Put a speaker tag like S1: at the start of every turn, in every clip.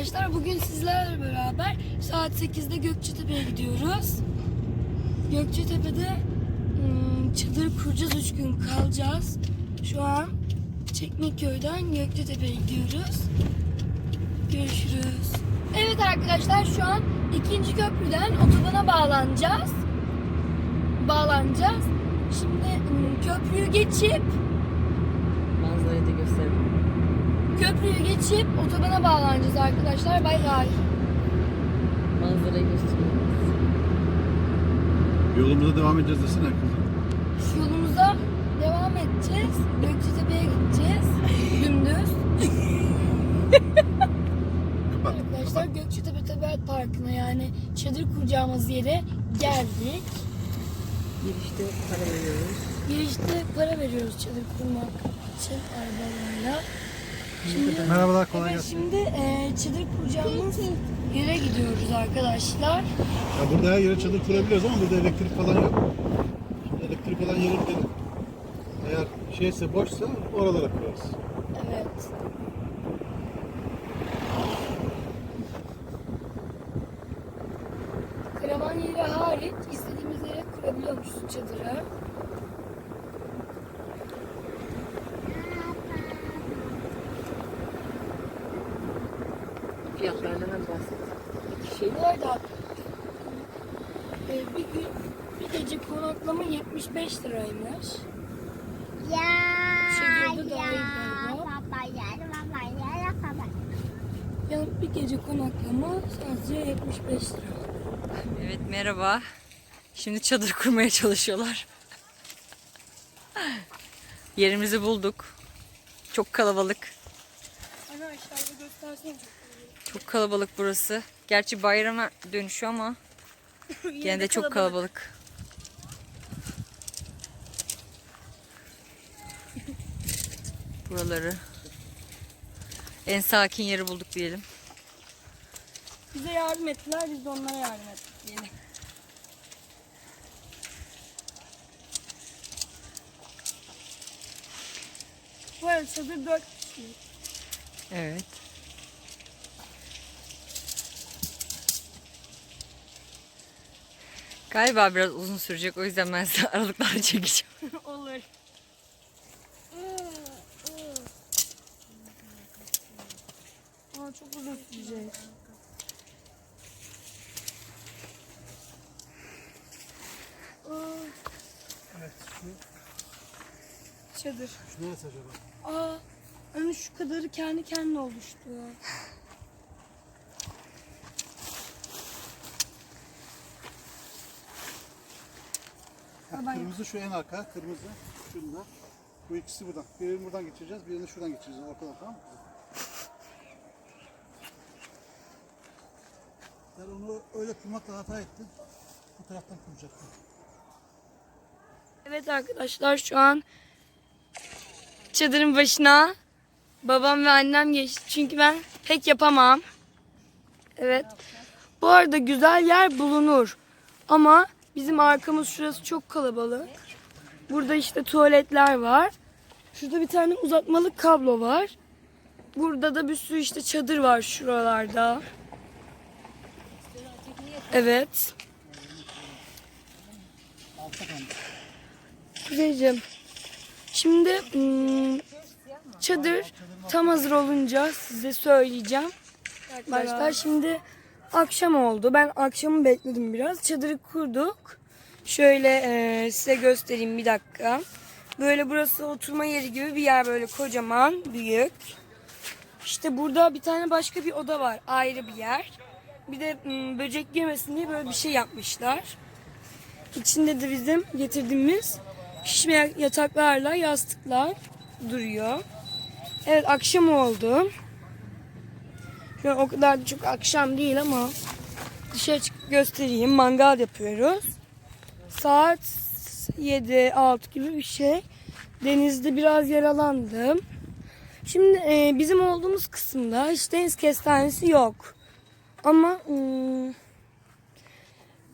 S1: arkadaşlar. Bugün sizlerle beraber saat 8'de Gökçetepe'ye gidiyoruz. Gökçetepe'de ım, çadır kuracağız. 3 gün kalacağız. Şu an Çekmeköy'den Gökçetepe'ye gidiyoruz. Görüşürüz. Evet arkadaşlar şu an ikinci köprüden otobana bağlanacağız. Bağlanacağız. Şimdi ım, köprüyü geçip
S2: Manzarayı da gösterelim.
S1: Köprüyü geçip otobana bağlanacağız arkadaşlar. Bay bay.
S2: Manzarayı gösterelim.
S3: Yolumuza devam edeceğiz desene kızım.
S1: Yolumuza devam edeceğiz. Gökçetepe'ye gideceğiz. Dümdüz.
S3: Kapat.
S1: Arkadaşlar Gökçetepe Tabiat Parkı'na yani çadır kuracağımız yere geldik.
S2: Girişte para veriyoruz.
S1: Girişte para veriyoruz çadır kurmak için arabalarla. Şimdi,
S3: Merhabalar kolay
S1: evet,
S3: gelsin.
S1: şimdi e, çadır kuracağımız yere gidiyoruz arkadaşlar.
S3: Ya burada her yere çadır kurabiliyoruz ama burada elektrik falan yok. Şimdi elektrik olan yere gidelim. Eğer şeyse boşsa oralara kurarız.
S1: Evet. Karavan yeri hariç istediğimiz yere kurabiliyormuşuz çadırı.
S2: Fiyatlarından hemen bahset. İki şey.
S1: Bu arada e, bir gün bir gece konaklama 75 liraymış.
S4: Ya ya baba ya baba ya baba.
S1: Yani bir gece konaklama sadece 75 lira.
S2: Evet merhaba. Şimdi çadır kurmaya çalışıyorlar. Yerimizi bulduk. Çok kalabalık.
S1: Ana aşağıda göstersene.
S2: Çok kalabalık burası. Gerçi bayrama dönüşüyor ama gene de çok kalabalık. Buraları. En sakin yeri bulduk diyelim.
S1: Bize yardım ettiler, biz de onlara yardım ettik diyelim. Bu arada çadır 4 kişilik.
S2: Evet. Galiba biraz uzun sürecek o yüzden ben size aralıklarla çekeceğim.
S1: Olur. Çok uzun sürecek.
S3: Evet şu,
S1: Çadır.
S3: şu neresi acaba?
S1: Aa, hani şu kadarı kendi kendine oluştu.
S3: Ha, kırmızı şu en arka, kırmızı şunda. Bu ikisi buradan. Birini buradan geçireceğiz, birini şuradan geçireceğiz. Ortadan tamam mı? Onu öyle kurmakla hata ettim. Bu taraftan kuracaktım.
S1: Evet arkadaşlar şu an çadırın başına babam ve annem geçti. Çünkü ben pek yapamam. Evet. Bu arada güzel yer bulunur. Ama bizim arkamız şurası çok kalabalık. Burada işte tuvaletler var. Şurada bir tane uzatmalı kablo var. Burada da bir sürü işte çadır var şuralarda. Evet. Kuzeyciğim. Şimdi hmm, çadır tam hazır olunca size söyleyeceğim. Arkadaşlar şimdi akşam oldu. Ben akşamı bekledim biraz. Çadırı kurduk. Şöyle e, size göstereyim bir dakika. Böyle burası oturma yeri gibi bir yer böyle kocaman, büyük. İşte burada bir tane başka bir oda var. Ayrı bir yer. Bir de hmm, böcek girmesin diye böyle bir şey yapmışlar. İçinde de bizim getirdiğimiz şişme yataklarla yastıklar duruyor. Evet akşam oldu. Şu o kadar da çok akşam değil ama dışarı çıkıp göstereyim. Mangal yapıyoruz. Saat 7-6 gibi bir şey. Denizde biraz yaralandım. Şimdi e, bizim olduğumuz kısımda hiç deniz kestanesi yok. Ama hmm,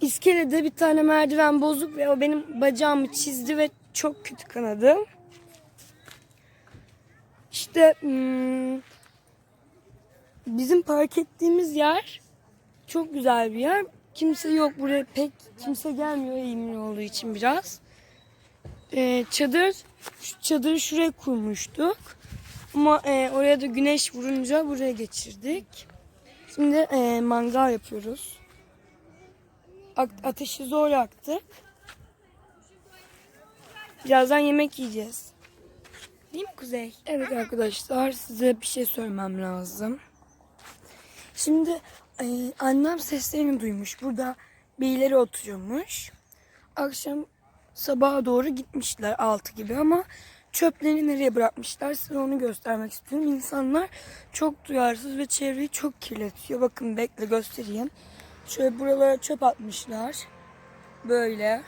S1: İskelede bir tane merdiven bozuk ve o benim bacağımı çizdi ve çok kötü kanadı. İşte hmm, bizim park ettiğimiz yer çok güzel bir yer. Kimse yok buraya pek kimse gelmiyor eğimli olduğu için biraz. Ee, çadır şu çadırı şuraya kurmuştuk. Ama e, oraya da güneş vurunca buraya geçirdik. Şimdi e, mangal yapıyoruz. Ateşi zor yaktık. Birazdan yemek yiyeceğiz. Değil mi Kuzey? Evet arkadaşlar size bir şey söylemem lazım. Şimdi e, annem seslerini duymuş. Burada birileri oturuyormuş. Akşam sabaha doğru gitmişler 6 gibi ama çöplerini nereye bırakmışlar size onu göstermek istiyorum. İnsanlar çok duyarsız ve çevreyi çok kirletiyor. Bakın bekle göstereyim. Şöyle buralara çöp atmışlar. Böyle.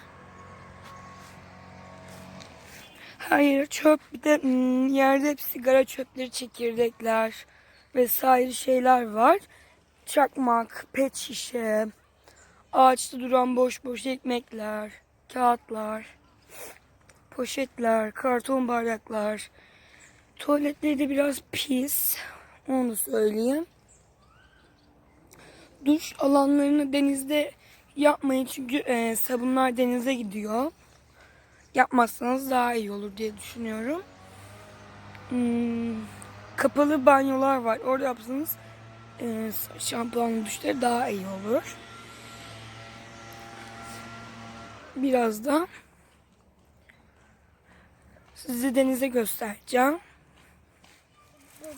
S1: Hayır çöp bir de hmm, yerde hep sigara çöpleri, çekirdekler vesaire şeyler var. Çakmak, pet şişe, ağaçta duran boş boş ekmekler, kağıtlar, poşetler, karton bardaklar. Tuvaletleri de biraz pis. Onu söyleyeyim. Duş alanlarını denizde yapmayın çünkü e, sabunlar denize gidiyor yapmazsanız daha iyi olur diye düşünüyorum. Hmm, kapalı banyolar var. Orada yapsanız e, şampuanlı duşları daha iyi olur. Biraz da size denize göstereceğim.
S4: Bu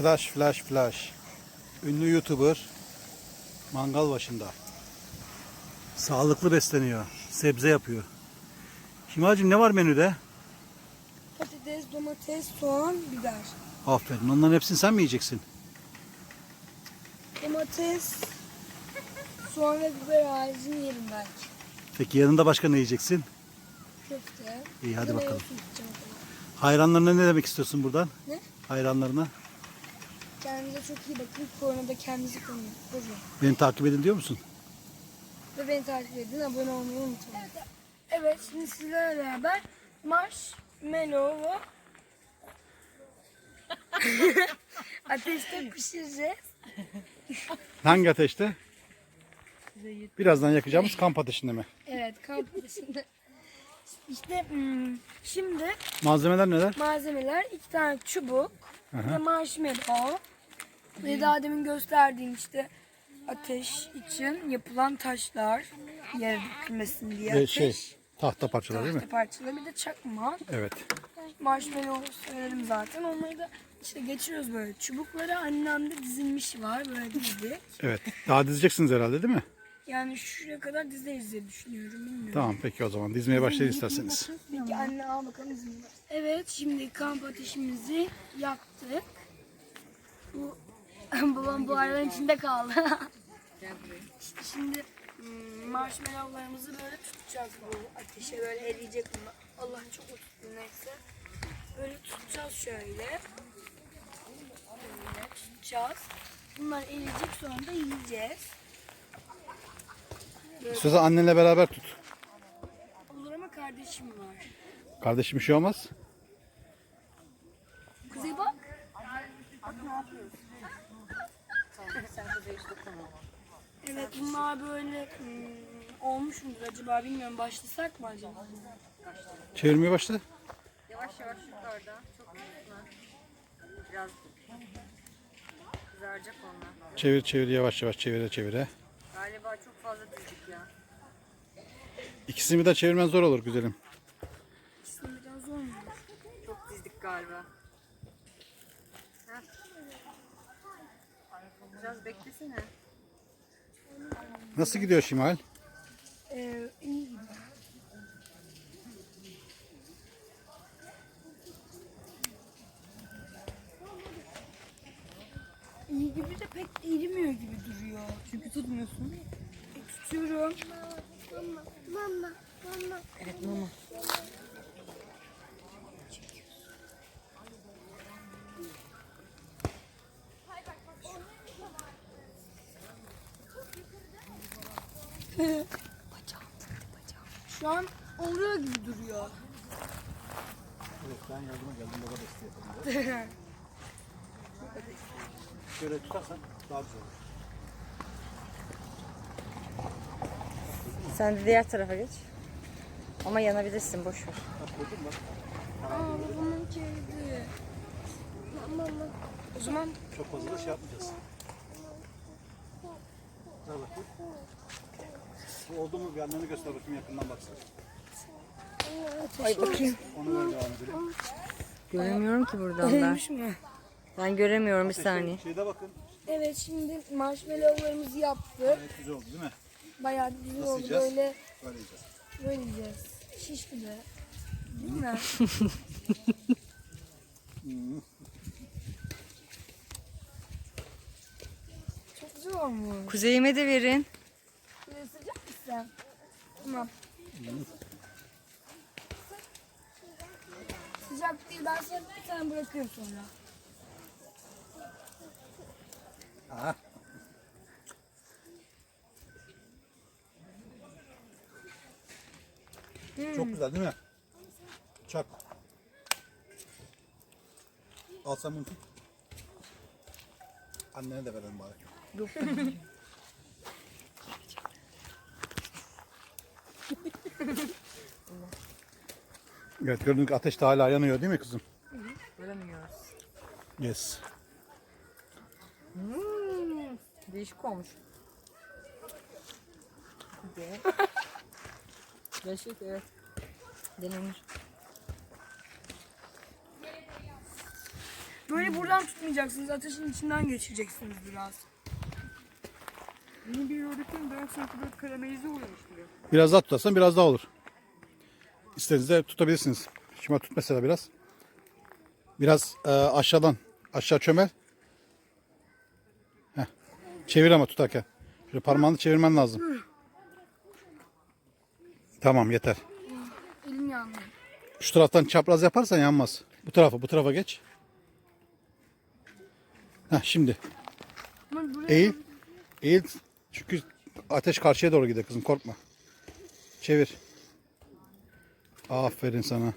S3: Flash flash flash. Ünlü YouTuber mangal başında. Sağlıklı besleniyor. Sebze yapıyor. Şimalcim ne var menüde?
S1: Patates, domates, soğan, biber.
S3: Aferin. Onların hepsini sen mi yiyeceksin?
S1: Domates, soğan ve biber haricini yerim belki.
S3: Peki yanında başka ne yiyeceksin?
S1: Köfte.
S3: İyi hadi
S1: de
S3: bakalım. Hayranlarına ne demek istiyorsun buradan?
S1: Ne?
S3: Hayranlarına.
S1: Kendinize çok iyi bakın. Koronada kendinizi koruyun.
S3: Beni takip edin diyor musun?
S1: Ve beni takip edin. Abone olmayı unutmayın. Evet şimdi sizlerle beraber marshmallow ateşte pişireceğiz.
S3: Hangi ateşte? Birazdan yakacağımız kamp ateşinde mi?
S1: Evet kamp ateşinde. İşte hmm, şimdi
S3: Malzemeler neler?
S1: malzemeler iki tane çubuk ve marshmallow ve daha demin gösterdiğim işte ateş için yapılan taşlar yere dökülmesin diye
S3: Ve
S1: ateş.
S3: şey tahta parçaları değil mi?
S1: tahta parçaları bir de çakma.
S3: Evet.
S1: Marshmallow söyledim zaten. Onları da işte geçiriyoruz böyle. Çubukları annemde dizilmiş var böyle dizdik.
S3: Evet. Daha dizeceksiniz herhalde değil mi?
S1: Yani şuraya kadar dizeriz diye düşünüyorum. Bilmiyorum.
S3: Tamam peki o zaman dizmeye başlayın isterseniz.
S1: Peki anne al bakalım izin ver. Evet şimdi kamp ateşimizi yaktık. Bu babam bu araların içinde kaldı. işte şimdi hmm, marshmallowlarımızı böyle tutacağız bu ateşe böyle eriyecek bunlar. Allah çok tuttu neyse. Böyle tutacağız şöyle. Böyle tutacağız. Bunlar eriyecek sonra da yiyeceğiz.
S3: Sözü annenle beraber tut.
S1: Olur ama kardeşim var.
S3: Kardeşim bir şey olmaz.
S1: Kuzey bak. Evet bunlar böyle hmm, olmuş mudur acaba bilmiyorum. Başlasak mı acaba?
S3: Çevirmeye başla.
S2: Yavaş yavaş yukarıda. Çok hızlı. Biraz kızaracak onlar.
S3: Çevir çevir yavaş yavaş çevire çevire.
S2: Galiba çok fazla dizdik ya.
S3: İkisini de çevirmen zor olur güzelim.
S1: İkisini biraz zor mu?
S2: Çok dizdik galiba. Heh. Biraz beklesene.
S3: Nasıl gidiyor Şimal?
S1: Ee, iyi İyi gibi de pek erimiyor gibi duruyor. Çünkü tutmuyorsun. E, tutuyorum.
S4: Mama, mama, mama.
S2: Evet mama.
S1: Şu an oluyor gibi duruyor.
S3: Evet ben yardıma geldim baba desteği yapalım Şöyle tutarsan daha güzel olur.
S2: Sen de diğer tarafa geç. Ama yanabilirsin boş ver.
S1: Aa babamın çevirdi.
S4: Mama.
S1: O zaman
S3: Çok fazla da şey yapmayacağız. Ver bakayım. Bu oldu mu bir anneni göster bakayım yakından baksana.
S2: Ay bakayım.
S3: Onu ver devam edelim.
S2: Göremiyorum ki buradan ben.
S1: olmuş mu?
S2: Ben göremiyorum bir saniye.
S3: Şeyde bakın.
S1: Evet şimdi marshmallowlarımızı yaptık.
S3: Gayet güzel oldu değil mi?
S1: Bayağı güzel
S3: Nasıl
S1: oldu.
S3: yiyeceğiz?
S1: Böyle
S3: Böyle yiyeceğiz.
S1: böyle yiyeceğiz. Şiş gibi. Değil mi? Çok güzel olmuş.
S2: Kuzeyime de verin.
S1: Böyle sıcak mısın? Tamam. Sıcak değil. Ben sana bir tane bırakıyorum sonra.
S3: Aha. Çok güzel değil mi? Çak. Al sen bunu. Annene de verelim bari. evet gördüğün gibi ateş de hala yanıyor değil mi kızım?
S2: Göremiyoruz.
S3: Yes.
S2: Hmm, değişik olmuş. De. Değişik evet. Denenir.
S1: Böyle buradan tutmayacaksınız. Ateşin içinden geçireceksiniz biraz.
S2: Yeni bir gördüklerim ben sanki böyle karamelize oluyormuş gibi.
S3: Biraz daha tutarsan biraz daha olur. İstediğinizde tutabilirsiniz. Şimdi tut mesela biraz. Biraz e, aşağıdan aşağı çömel. Çevir ama tutarken. Şöyle parmağını çevirmen lazım. Tamam yeter.
S1: Elim yandı.
S3: Şu taraftan çapraz yaparsan yanmaz. Bu tarafa bu tarafa geç. Heh, şimdi eğil. Eğil. Çünkü ateş karşıya doğru gidiyor kızım korkma. Çevir. Aferin sana.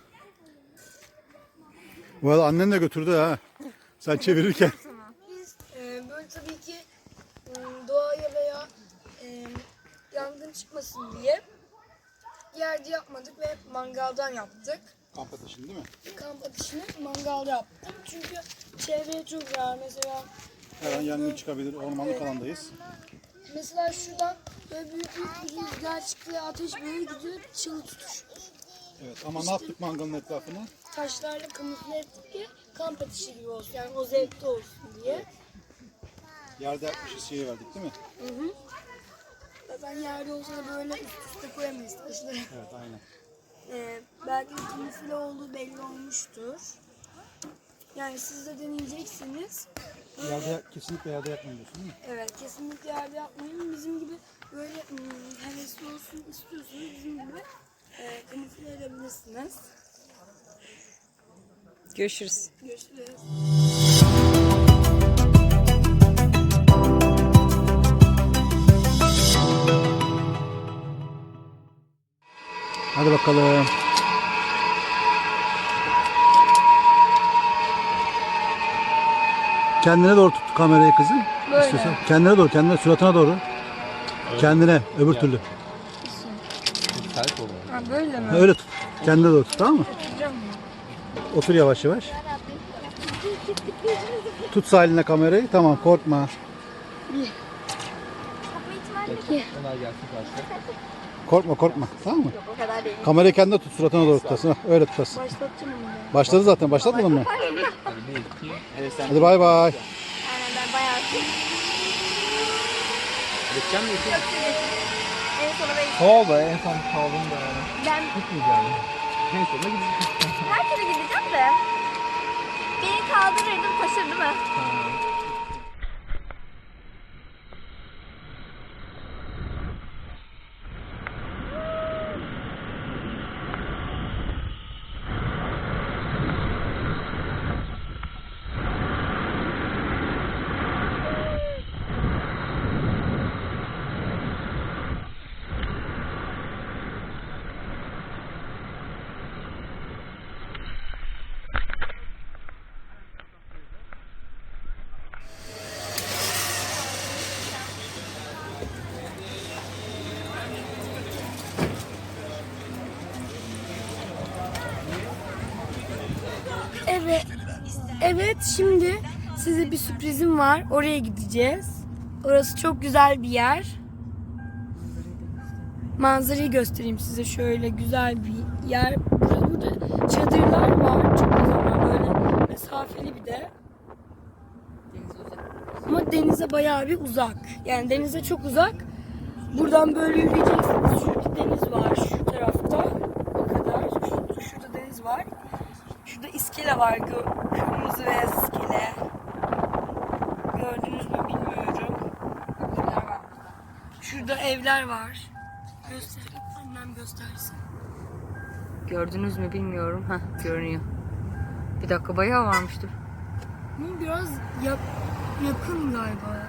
S3: Arada annen de götürdü ha. Sen çevirirken.
S1: Biz e, böyle tabii ki e, doğaya veya e, yangın çıkmasın diye yerde yapmadık ve mangaldan yaptık.
S3: Kamp ateşini değil mi?
S1: Kamp ateşini mangalda yaptık. Çünkü çevreye çok zarar. Mesela
S3: Her an yangın çıkabilir. Ormanlık alandayız.
S1: mesela şuradan böyle büyük büyük bir rüzgar çıktı ateş böyle gidiyor çılı tutuşuyor.
S3: Evet ama ne yaptık mangalın etrafını?
S1: Taşlarla kamufle ettik ki kamp ateşi gibi olsun. Yani o zevkli olsun diye.
S3: Yerde yapmışız şeyi verdik değil mi?
S1: Zaten yerde olsa da böyle üst üste koyamayız taşları.
S3: Evet aynen.
S1: Ee, belki kamufle olduğu belli olmuştur. Yani siz de deneyeceksiniz.
S3: Yerde kesinlikle yerde yapmayın diyorsun değil mi?
S1: Evet kesinlikle yerde yapmayın. Bizim gibi böyle hmm, hevesli olsun istiyorsanız bizim gibi e, kamufle edebilirsiniz.
S2: Görüşürüz.
S1: Görüşürüz.
S3: Hadi bakalım. Kendine doğru tut kamerayı kızım.
S1: Böyle.
S3: İstiyorsan. Kendine doğru, kendine suratına doğru. Kendine, öbür türlü.
S1: Ha böyle mi?
S3: Ha, öyle tut. Kendine doğru tut, tamam mı? Otur yavaş yavaş. Tut sağ eline kamerayı. Tamam, korkma. Korkma, korkma. Tamam mı? Kamerayı kendine tut, suratına doğru tutasın. Ha, öyle tutasın.
S1: Başlatacağım onu.
S3: Başladı zaten. Başlatmadın mı? Hadi bay bay.
S4: Ben bayağı En sona ben
S5: be en son kaldım da yani.
S4: ben
S5: Gitmeyeceğim. En sonunda gideceğim.
S4: her türlü gideceğim de beni kaldırırdın taşır değil mi?
S1: Evet. Evet şimdi size bir sürprizim var. Oraya gideceğiz. Orası çok güzel bir yer. Manzarayı göstereyim size şöyle güzel bir yer. Burada, burada çadırlar var. Çok güzel böyle mesafeli bir de. Ama denize bayağı bir uzak. Yani denize çok uzak. Buradan böyle yürüyeceksiniz. Şurada deniz var şu tarafta. O kadar. Şurada, şurada deniz var. Şurada iskele var. gö- Kırmızı beyaz iskele. Gördünüz mü bilmiyorum. Şurada evler var. Göstereyim. Annem göstersin.
S2: Gördünüz mü bilmiyorum. Heh, görünüyor. Bir dakika bayağı varmıştır.
S1: Bu biraz yak- yakın galiba.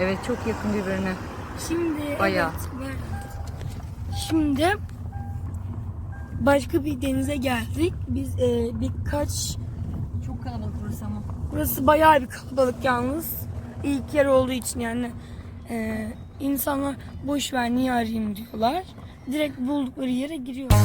S2: Evet çok yakın birbirine.
S1: Şimdi
S2: Bayağı.
S1: evet. Şimdi başka bir denize geldik. Biz e, birkaç
S2: Çok kalabalık burası ama.
S1: burası bayağı bir kalabalık yalnız. İlk yer olduğu için yani e, insanlar boş ver niye arayayım diyorlar. Direkt buldukları yere giriyorlar.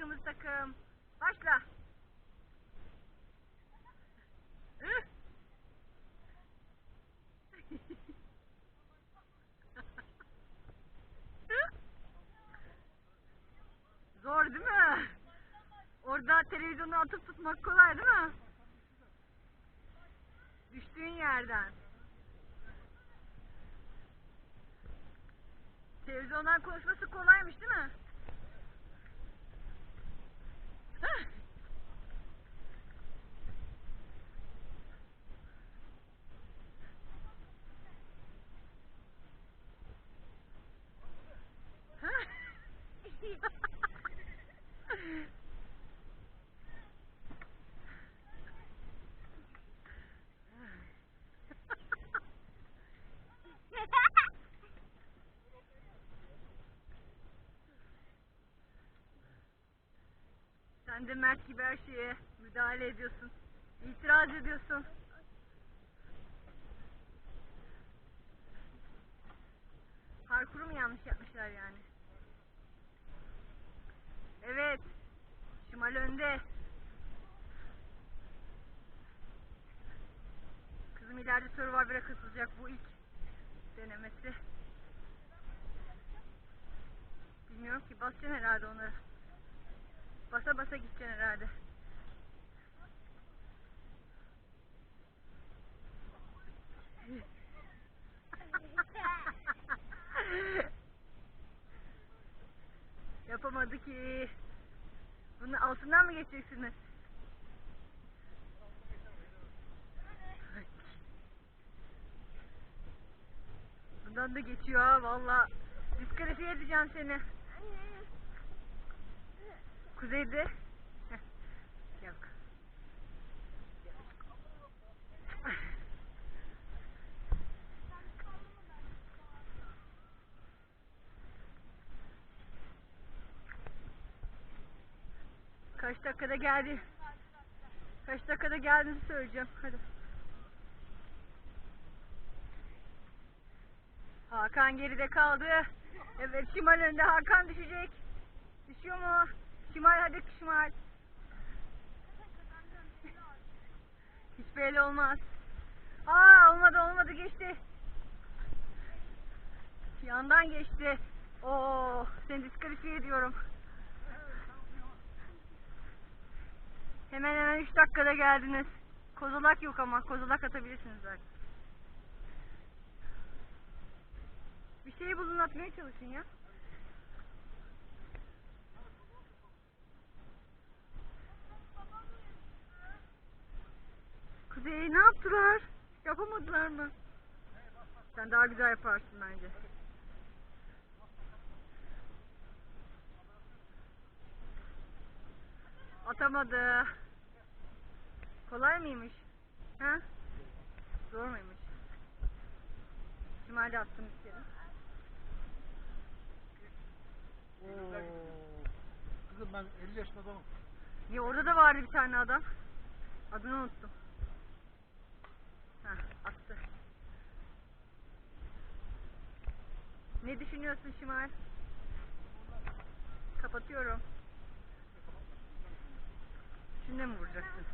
S1: kırmızı takım. Başla. Zor değil mi?
S2: Orada televizyonu atıp tutmak kolay değil mi? Düştüğün yerden. Televizyondan konuşması kolaymış değil mi? Ah, Sen de Mert gibi her şeye müdahale ediyorsun. İtiraz ediyorsun. Parkuru mu yanlış yapmışlar yani? Evet. Şimal önde. Kızım ileride Survivor'a katılacak bu ilk denemesi. Bilmiyorum ki basacaksın herhalde onlara. Basa basa gideceksin herhalde. Yapamadı ki. Bunun altından mı geçeceksiniz? Bundan da geçiyor ha valla. Diskalifiye edeceğim seni. Kuzeyde. Yok. Kaç dakikada geldi? Kaç dakikada geldiğinizi söyleyeceğim. Hadi. Hakan geride kaldı. Evet Şimal önde. Hakan düşecek. Düşüyor mu? Şimal hadi Şimal. Hiç belli olmaz. Aa olmadı olmadı geçti. Yandan geçti. Oo seni diskalifiye ediyorum. Hemen hemen 3 dakikada geldiniz. Kozalak yok ama kozalak atabilirsiniz belki. Bir şey bulun atmaya çalışın ya. Kuzey ne yaptılar? Yapamadılar mı? Sen daha güzel yaparsın bence. Atamadı. Kolay mıymış? Ha? Zor muymuş? Şimalde attım bir kere.
S3: Kızım ben 50 yaşında adamım.
S2: Ya orada da vardı bir tane adam. Adını unuttum. Heh, attı. Ne düşünüyorsun Şimal? Kapatıyorum. Şimdi mi vuracaksın?